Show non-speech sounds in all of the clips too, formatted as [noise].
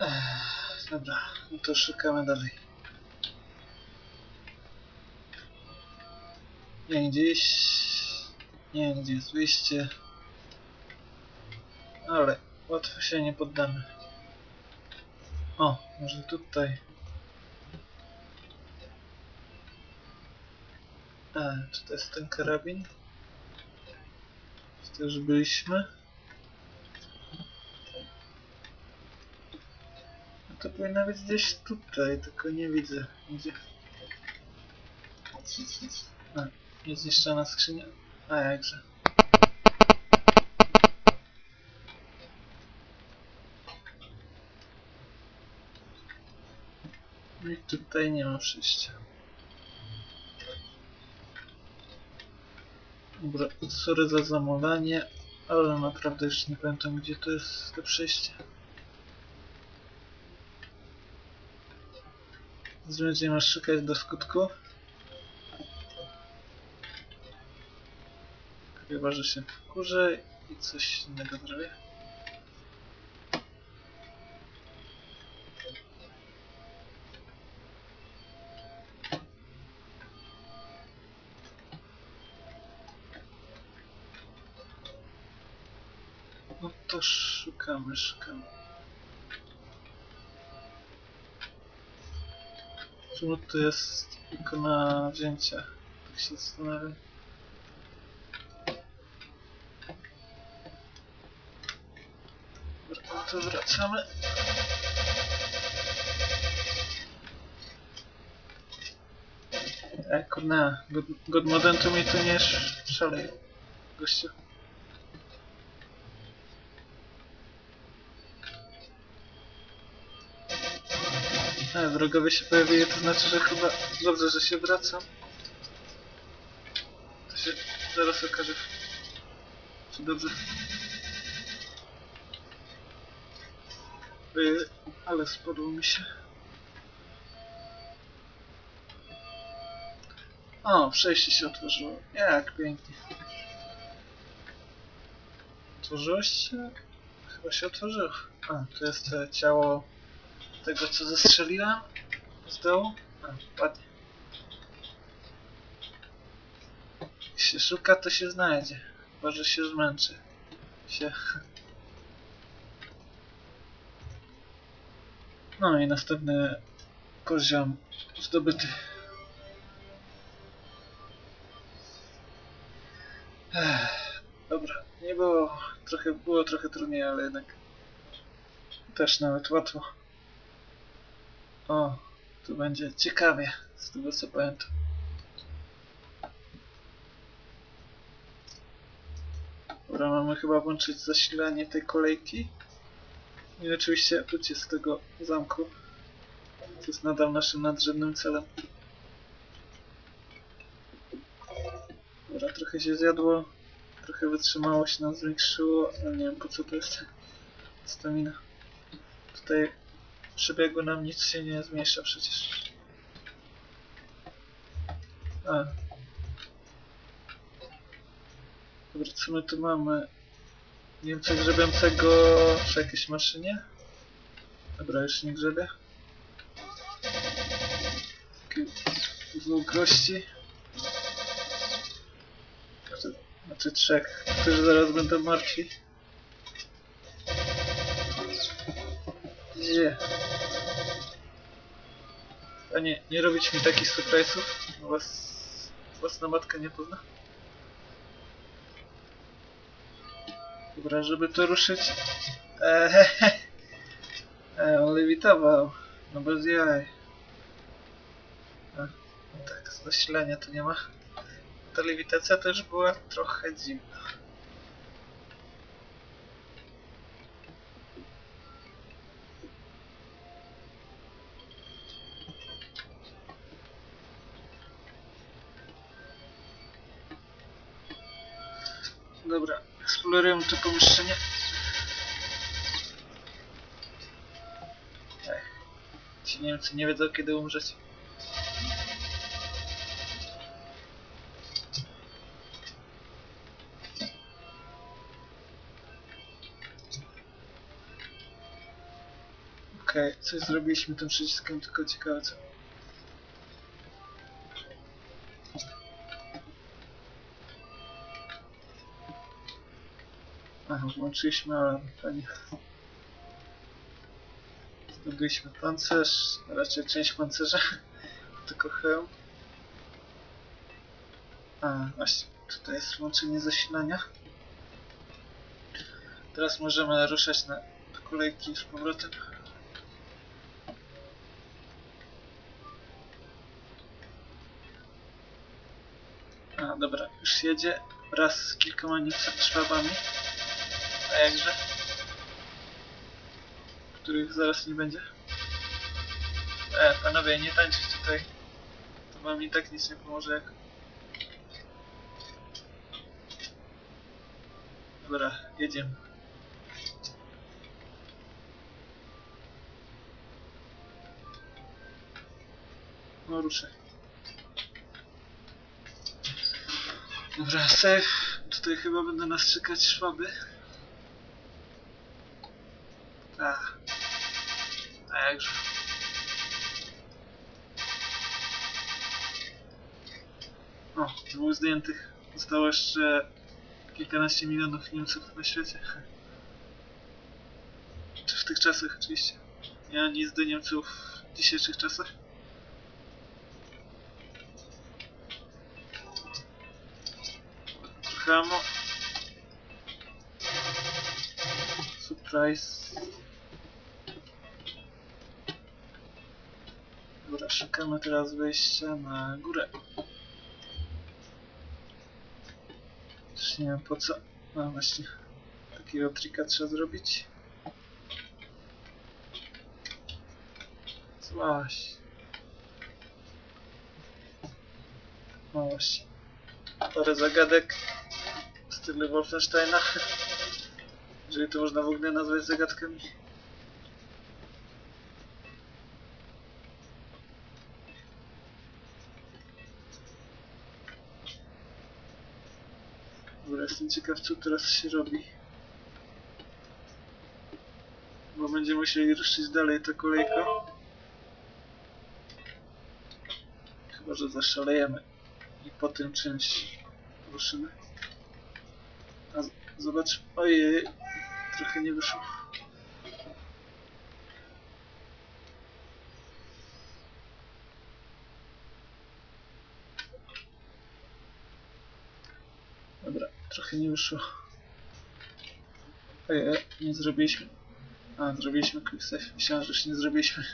Ech, dobra, no to szukamy dalej. Nie, gdzieś... Nie, gdzie jest wyjście. Ale łatwo się nie poddamy. O, może tutaj. A, czy to jest ten karabin? To już byliśmy? To powinno być gdzieś tutaj, tylko nie widzę. Gdzie? A, niezniszczona skrzynia. A jakże. No i tutaj nie ma przejścia. Dobra, sorry za zamolanie, ale naprawdę już nie pamiętam gdzie to jest to przejście. Będziemy szukać do skutku. Chyba, że się wkurzę i coś innego zrobię. No to szukamy, szukamy. To jest ikona wzięcia? Tak się zastanawiam. Dobra, no to wracamy. E, kurna, God, God Modentu mi tu nie sz- szalej, gościu. E, wrogowie się pojawili, to znaczy, że chyba dobrze, że się wracam. To się zaraz okaże, czy dobrze. Ojej, ale spadło mi się. O, przejście się otworzyło. Jak pięknie. Otworzyło się? Chyba się otworzyło. A, to jest e, ciało tego, co zestrzeliłem z dołu. A, ładnie. Jak się szuka, to się znajdzie. Chyba, że się zmęczy. Się... No i następny poziom zdobyty. Ech, dobra, nie było trochę, było trochę trudniej, ale jednak też nawet łatwo. O, tu będzie ciekawie, z tego co pamiętam. Dobra, mamy chyba włączyć zasilanie tej kolejki. I oczywiście uciec z tego zamku. To jest nadal naszym nadrzędnym celem. Dobra, trochę się zjadło. Trochę wytrzymałość nam zwiększyło, ale nie wiem po co to jest stamina. Tutaj przebiegu nam nic się nie zmniejsza przecież. A. Dobra, co my tu mamy? Więcej grzebiącego przy jakiejś maszynie. Dobra, już nie grzebie. Taki dwóch gości. Znaczy trzech, którzy zaraz będą martwi. Gdzie? A nie, nie robić mi takich surprise'ów, was własna matka nie pozna. Dobra, żeby to ruszyć. Eee, eee, on lewitował. No bez jaj. A, no tak, zasilania tu nie ma. Ta lewitacja też była trochę dziwna. Dobra, eksplorujemy to pomieszczenie. Ej, ci Niemcy nie wiedzą kiedy umrzeć. Okej, coś zrobiliśmy tym przyciskiem, tylko ciekawe co. włączyliśmy alarm, fajnie. Zdobyliśmy pancerz, raczej część pancerza, [laughs] tylko hełm. A, właśnie, tutaj jest włączenie zasilania. Teraz możemy ruszać na kolejki z powrotem. A, dobra, już jedzie wraz z kilkoma szwabami. A jakże? Których zaraz nie będzie. E, panowie, nie tańczyć tutaj. To wam i tak nic nie pomoże jak... Dobra, jedziemy. No ruszaj. Dobra, safe. Tutaj chyba będą nas czekać szwaby. A. Jakże. O, dwóch zdjętych. Zostało jeszcze kilkanaście milionów Niemców na świecie. Czy w tych czasach oczywiście. Ma nic do Niemców w dzisiejszych czasach. Trochę. Surprise. Dobra, szukamy teraz wejścia na górę. Też nie wiem po co. No właśnie. Takiego trika trzeba zrobić. Złaś. No właśnie. Parę zagadek w stylu Wolfensteina. Jeżeli to można w ogóle nazwać zagadkami. Jestem ciekaw co teraz się robi. Bo będziemy musieli ruszyć dalej ta kolejka. Chyba, że zaszalejemy. I po tym czymś ruszymy. A z- zobacz, ojej, trochę nie wyszło. Dobra, trochę nie wyszło. Ojej, nie zrobiliśmy. A, zrobiliśmy quick save. Myślałem, że nie zrobiliśmy.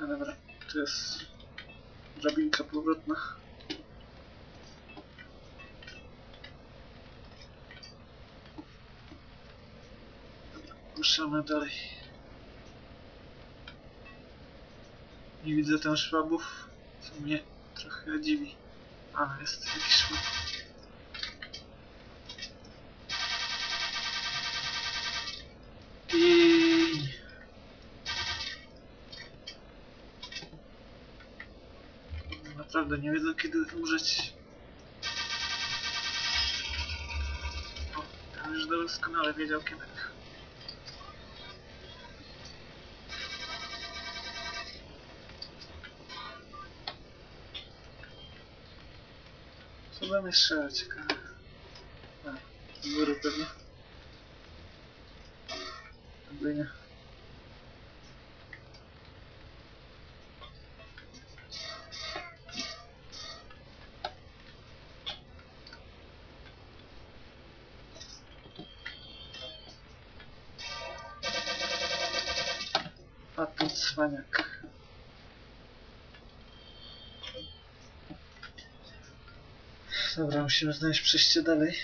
A dobra, tu jest drabinka powrotna. Ruszamy dalej. Nie widzę tam szwabów, co mnie trochę dziwi. A, jest jakiś szwab. I Naprawdę nie wiedzą kiedy umrzeć. O, ja już doskonale wiedział kiedy. Co tam jeszcze ciekawe? A, z góry pewnie. Jakby nie. A tu cwaniak. Dobra, musimy znaleźć przejście dalej.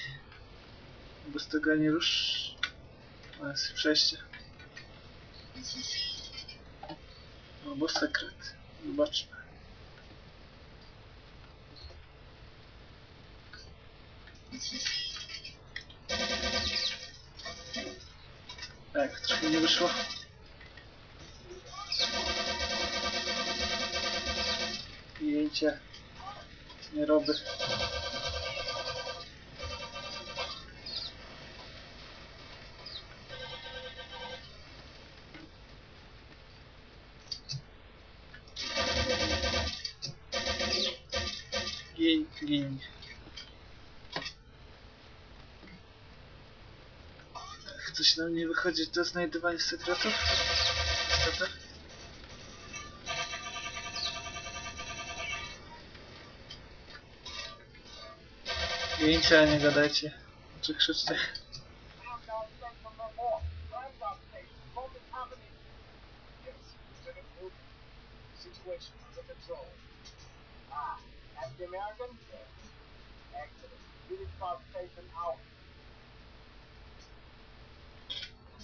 Bez tego nie rusz. A jest przejście. Albo sekret. Zobaczmy. Tak, trochę nie wyszło. Jejcie. Nie robię. Coś nam nie wychodzi do znajdywania sekretów? Niestety. Gincie, a nie gadajcie. Czy krzyczcie. Ah, that's the American? Excellent. Start station out.